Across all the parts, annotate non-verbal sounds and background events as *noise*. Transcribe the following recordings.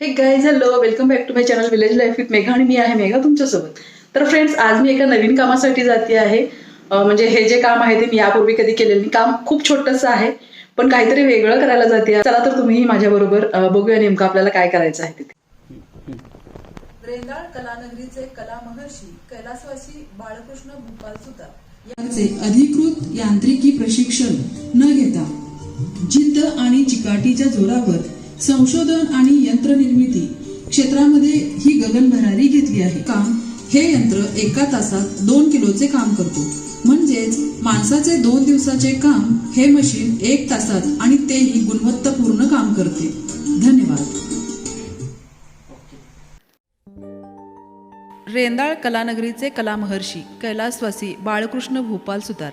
Hey guys hello welcome back to my channel village life with Megha आणि मी आहे मेघा तुमच्यासोबत. तर फ्रेंड्स आज मी एका नवीन कामासाठी जाते आहे. म्हणजे हे जे काम आहे ते मी यापूर्वी कधी केलेलं नाही. काम खूप छोटंसं आहे पण काहीतरी वेगळं करायला जाते चला तर तुम्हीही माझ्याबरोबर बघूया नेमकं आपल्याला काय करायचं आहे तिथे. रेंदाळ कलानगरीचे कला महर्षी कैलासवासी बाळकृष्ण भूपाल सुतार यांचे अधिकृत यांत्रिकी प्रशिक्षण न घेता जिद्द आणि चिकाटीच्या जोरावर संशोधन आणि यंत्रनिर्मिती क्षेत्रामध्ये ही गगनभरारी घेतली आहे. काम हे यंत्र एका तासात दोन किलोचे काम करतो. म्हणजेच माणसाचे दोन दिवसाचे काम हे मशीन एक तासात आणि तेही गुणवत्तापूर्ण काम करते. धन्यवाद. रेंदाळ कलानगरीचे कलामहर्षी कैलासवासी बाळकृष्ण भूपाल सुतार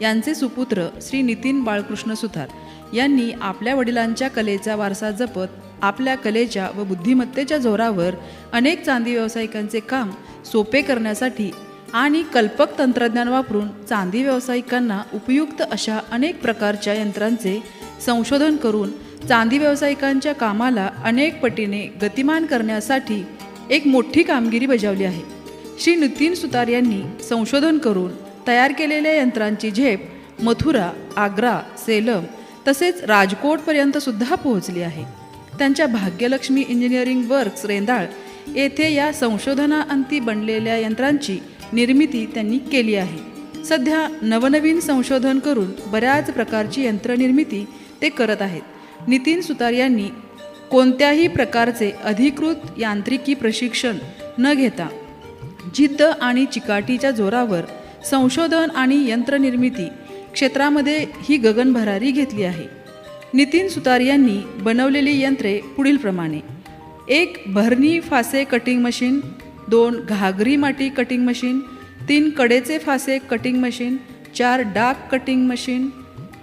यांचे सुपुत्र श्री नितीन बाळकृष्ण सुतार. यांनी आपल्या वडिलांच्या कलेचा वारसा जपत आपल्या कलेच्या व बुद्धिमत्तेच्या जोरावर अनेक चांदी व्यावसायिकांचे काम सोपे करण्यासाठी आणि कल्पक तंत्रज्ञान वापरून चांदी व्यावसायिकांना उपयुक्त अशा अनेक प्रकारच्या यंत्रांचे संशोधन करून चांदी व्यावसायिकांच्या कामाला अनेक पटीने गतिमान करण्यासाठी एक मोठी कामगिरी बजावली आहे. श्री नितीन सुतार यांनी संशोधन करून तयार केलेल्या यंत्रांची झेप मथुरा आग्रा सेलम तसेच राजकोटपर्यंत सुद्धा पोहोचली आहे. त्यांच्या भाग्यलक्ष्मी इंजिनिअरिंग वर्क्स रेंदाळ येथे या संशोधनाअंती बनलेल्या यंत्रांची निर्मिती त्यांनी केली आहे. सध्या नवनवीन संशोधन करून बऱ्याच प्रकारची यंत्रनिर्मिती ते करत आहेत. नितीन सुतार यांनी कोणत्याही प्रकारचे अधिकृत यांत्रिकी प्रशिक्षण न घेता जिद्द आणि चिकाटीच्या जोरावर संशोधन आणि यंत्रनिर्मिती क्षेत्रामध्ये ही गगनभरारी घेतली आहे. नितीन सुतार यांनी बनवलेली यंत्रे पुढीलप्रमाणे. एक भरणी फासे कटिंग मशीन दोन घागरी माटी कटिंग मशीन तीन कडेचे फासे कटिंग मशीन चार डाक कटिंग मशीन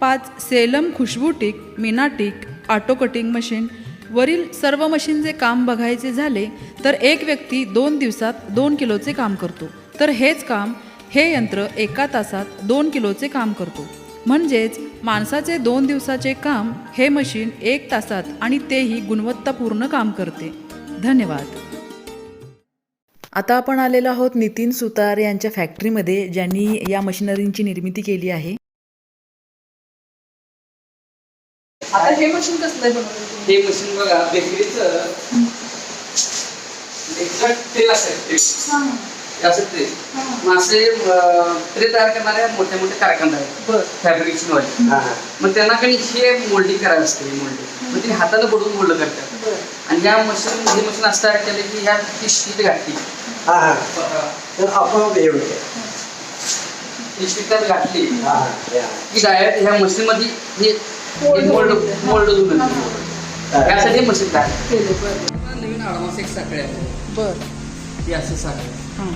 पाच सेलम खुशबुटीक मिनाटिक ऑटो कटिंग मशीन वरील सर्व मशीनचे काम बघायचे झाले तर एक व्यक्ती दोन दिवसात दोन किलोचे काम करतो. तर हेच काम हे यंत्र एका तासात दोन किलोचे काम करतो. म्हणजेच माणसाचे दोन दिवसाचे काम हे मशीन एक तासात आणि तेही गुणवत्तापूर्ण काम करते. धन्यवाद. आता आपण आलेलो आहोत नितीन सुतार यांच्या फॅक्टरीमध्ये ज्यांनी या मशिनरींची निर्मिती केली आहे. आता हे मशीन कसलं बनवलं हे मशीन बघा बेकरीचं एक्झॅक्ट तेल असेल ते असं ते. मासे ट्रे तयार करणारे मोठे मोठे कारखाने आहेत. वाले. मग त्यांना काही हे मोल्डिंग करायला असते मोल्डिंग मग ते हाताने बडवून मोल्ड करतात. आणि ह्या मशीन हे मशीन असं तयार केलं की ह्या ती शीट घातली. हा हा. तर आपोआप हे होते ही शीट त्यात घातली. या. की डायरेक्ट ह्या मशीन मध्ये हे मोल्ड मोल्ड होऊन यासाठी मशीन तयार केले बर नवीन ॲडव्हान्स एक साखळी आहे. बर. ही असं साखळी हां.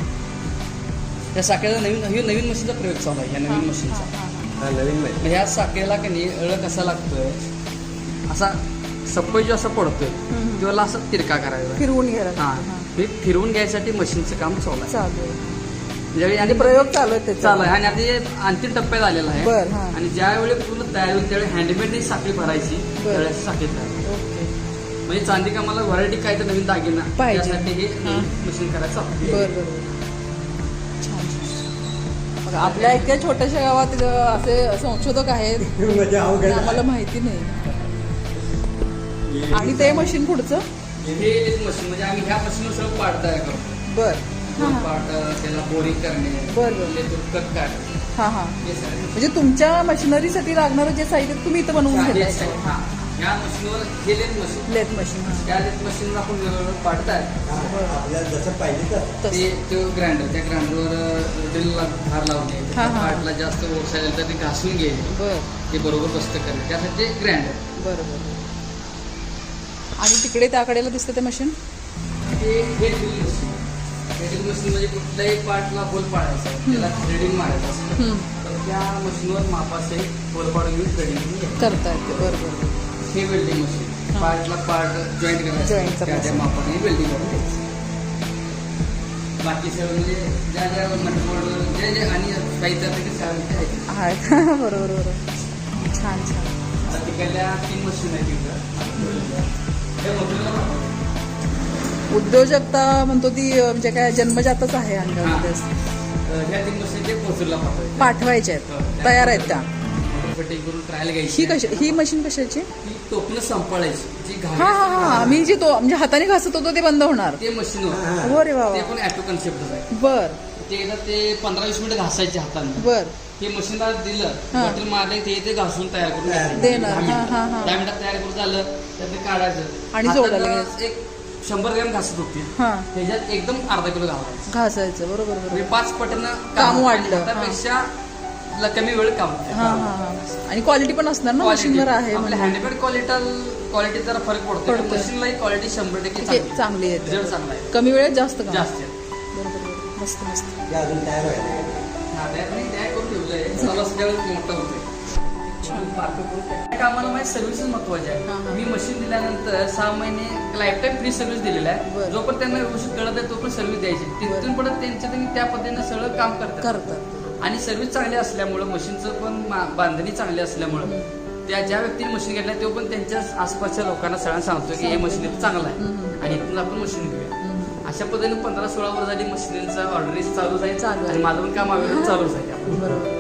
या साखळीचा नवीन हे नवीन मशीनचा प्रयोग चालू आहे या नवीन मशीनचा. हा नवीन माहिती मग ह्या साखळीला का नाही अळ कसा लागतोय असा सप्पई जो असा पडतोय तेव्हा असं तिरका करायचा. फिरवून घ्यायला हा. हे फिरवून घ्यायसाठी मशीनचं काम चालू आहे. चालू आहे. ज्यावेळी आणि प्रयोग चालू आहे त्याचा. चालू आहे आणि आता हे अंतिम टप्प्यात आलेला आहे बरं, हा. आणि ज्यावेळी पूर्ण तयार होईल त्यावेळी हँडमेड साखळी भरायची त्यावेळेस साखळी तयार होईल. ओके म्हणजे चांदी कामाला व्हरायटी काय तर नवीन दागिना पाहिजे. त्यासाठी हे हा. मशीन करायचं चालू आहे. बर बर छान छान. बघा, आपल्या इतक्या छोट्याशा गावात अ, असे संशोधक आहेत *laughs* म्हणजे आम्हाला माहिती नाही आणि ते मशीन पुढचं हे मशीन म्हणजे आम्ही ह्या मशीनवर सगळं तयार करतो बर दोन पार्ट त्याला बोरिंग करणे बरं, बरं. लेथून कट काढणे. हा हा. हे सगळे. म्हणजे तुमच्या मशिनरीसाठी लागणारं जे साहित्य तुम्ही इथं बनवून हा, घेताय आहे. हा. ह्या मशीनवर हे लेथ मशीन लेथ मशीन. त्या मशीनला आपण वेगवेगळं. आपल्याला जसं पाहिजे तसं. तसं. ते तो ग्राइंडर त्या ग्राइंडरवर ड्रिलला धार लावणे हा, हा. पार्टला जास्त झाला तर ते घासून घ्यायचे. बर. ते बरोबर बसतं करणे. त्यासाठी ग्राइंडर बरं बरं आणि तिकडे त्या कडेला दिसतं ते मशीन हे हे ड्रिल मशीन. ड्रिल मशीन म्हणजे कुठल्याही पार्टला होल पाडायचा त्याला थ्रेडिंग मारायचं असतं. तर त्या मशीनवर मापाचे होल पाडून घेऊन थ्रेडिंग करता येते बरं बरं हे वेल्डिंग मशीन पार्टला पार्ट जॉईंट करायचं. त्या करायचं. त्या मापाने वेल्डिंग करून द्यायचं बाकी सगळं म्हणजे ज्या ज्या मटेरियल जे जे आणि साहित्यापैकी सगळं आहेत आहेत *laughs* बरोबर बरोबर. छान छान. आता तिकडल्या तीन मशीन आहेत मटेरियल उद्योजकता म्हणतो ती म्हणजे काय जन्मजातच आहे अंगामध्ये. मशीन पाठवायच्या. आहेत. तयार आहेत त्या. ही कशी ही मशीन कशाची? संपाळायची. जी हा हा हा. मी जी तो म्हणजे हाताने घासत होतो ते बंद होणार. ते मशीन हो रे ते बाबा पण ॲटो कन्सेप्ट आहे बर. ते एकदा ते पंधरा वीस मिनिट घासायचे हाताने. बर. ते मशीनला दिलं. हा. बटन मारले ते ते घासून तयार करून. देणार. दहा हा, मिनिटात. हा, हा. तयार करून झालं. तर ते काढायचं. आणि एक शंभर ग्रॅम घासत होती हा त्याच्यात एकदम अर्धा किलो घालायचं घासायचं बरोबर बरोबर म्हणजे पाच पटीनं काम वाढलं. त्यापेक्षा कमी वेळ काम होतं. हा हा हा आणि क्वालिटी पण असणार ना. मशीनवर आहे आपल्या म्हणजे. हँडमेड क्वालिटी क्वालिटी जरा फरक पडतो पडतोय. मशीनलाही क्वालिटी शंभर टक्के ठीक आहे, चांगली चांगली आहे रिझल्ट चांगला आहे कमी वेळेत जास्त काम जास्त आहे. बरोबर बरोबर मस्त मस्त ते अजून तयार व्हायला हा, तयार नाही, तयार करून ठेवलंय. चालू असल्यावर मोठं होतंय. त्या कामाला माझी सर्व्हिसच महत्वाची. आहे. मी मशीन दिल्यानंतर सहा महिने लाईफ टाईम फ्री सर्व्हिस दिलेला. आहे. जो पण त्यांना व्यवस्थित कळत आहे तो पण सर्व्हिस द्यायची तिथून पण त्यांच्या त्या पद्धतीने सगळं काम करतात. आणि सर्व्हिस चांगली असल्यामुळं मशीनचं पण बांधणी चांगली असल्यामुळं त्या ज्या व्यक्तीने मशीन घेतलं तो पण त्यांच्या आसपासच्या लोकांना सगळ्यांना सांगतो की हे मशीन इथं चांगलं आहे. आणि इथून आपण मशीन घेऊया. अशा पद्धतीने पंधरा सोळा वर्ष झाली मशीनचा ऑर्डर चालूच आहे चालू आहे. आणि माझं पण काम अवेलेबल चालूच आहे.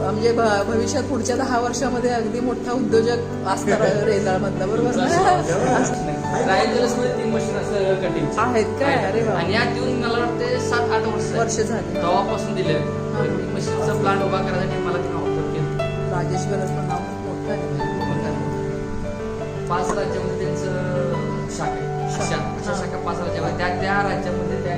म्हणजे भविष्यात पुढच्या दहा वर्षामध्ये अगदी मोठा उद्योजक असणार रेंदाळ मधला बरोबर? *laughs* आहेत काय? अरे. आणि यात देऊन मला वाटते सात आठ वर्ष. वर्ष झाली. तेव्हापासून दिले. मशीनचा प्लांट उभा करायसाठी मला तिने ऑफर केलं. राजेश नाव मोठं आहे. पाच राज्यामध्ये त्यांचं शाखा शाखा. पाच राज्यामध्ये. त्या त्या राज्यामध्ये त्या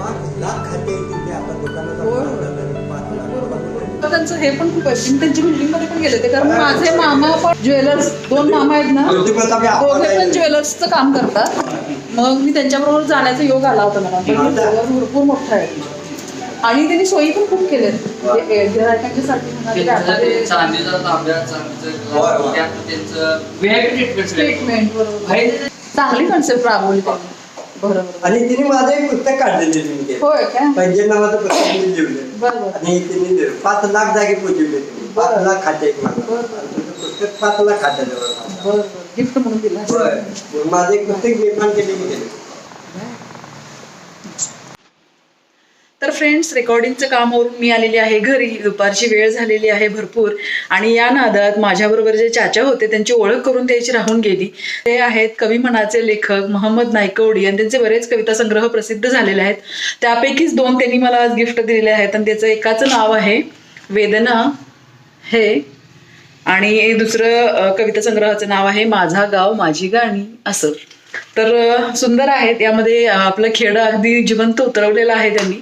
त्यांचं हे पण खूप आहे. त्यांची बिल्डिंगमध्ये पण गेले होते. कारण माझे मामा पण ज्वेलर्स दोन मामा आहेत ना दोघे पण. ज्वेलर्सचं काम करतात. मग मी त्यांच्याबरोबर जाण्याचा योग आला होता मला. भरपूर मोठा आहे. आणि त्यांनी सोयी पण खूप केल्यात. म्हणजे ए- गिऱ्हाईकांच्यासाठी म्हणा, ते त्यांचं आता ते ते चांदीचा तांब्या होय, चांदीचं होय. त्यात त्यांचं व्हीआयपी ट्रीटमेंट ट्रीटमेंट बरोबर. आहे चांगली कन्सेप्ट राबवली त्यांनी. आणि तिने माझं एक पुस्तक काढलेलं मी पंजन नावाचं पुस्तक मी लिहिलं आणि तिने. पाच लाख जागे पोचवले पाच. लाख खाते माझं. पुस्तक पाच लाख खात्याजवळ. बरोबर. गिफ्ट म्हणून दिला. माझं एक पुस्तक निर्माण केले केलं तर फ्रेंड्स रेकॉर्डिंगचं कामावरून मी आलेली आहे घरी. दुपारची वेळ झालेली आहे भरपूर. आणि या नादात माझ्याबरोबर जे चाचा होते त्यांची ओळख करून द्यायची राहून गेली. ते आहेत कवी मनाचे लेखक मोहम्मद नायकवडी आणि त्यांचे बरेच कविता संग्रह प्रसिद्ध झालेले आहेत. त्यापैकीच दोन त्यांनी मला आज गिफ्ट दिलेले आहेत आणि त्याचं एकाचं नाव आहे वेदना हे आणि दुसरं कविता संग्रहाचं नाव आहे माझा गाव माझी गाणी असं. तर सुंदर आहेत. यामध्ये आपलं खेडं अगदी जिवंत उतरवलेलं आहे त्यांनी.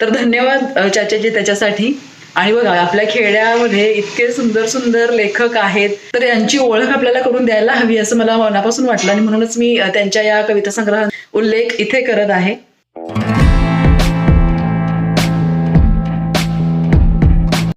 तर धन्यवाद चाचाजी त्याच्यासाठी. आणि बघा आपल्या खेड्यामध्ये इतके सुंदर सुंदर लेखक आहेत. तर यांची ओळख आपल्याला करून द्यायला हवी असं मला मनापासून वाटलं. आणि म्हणूनच मी त्यांच्या या कविता संग्रहात उल्लेख इथे करत आहे.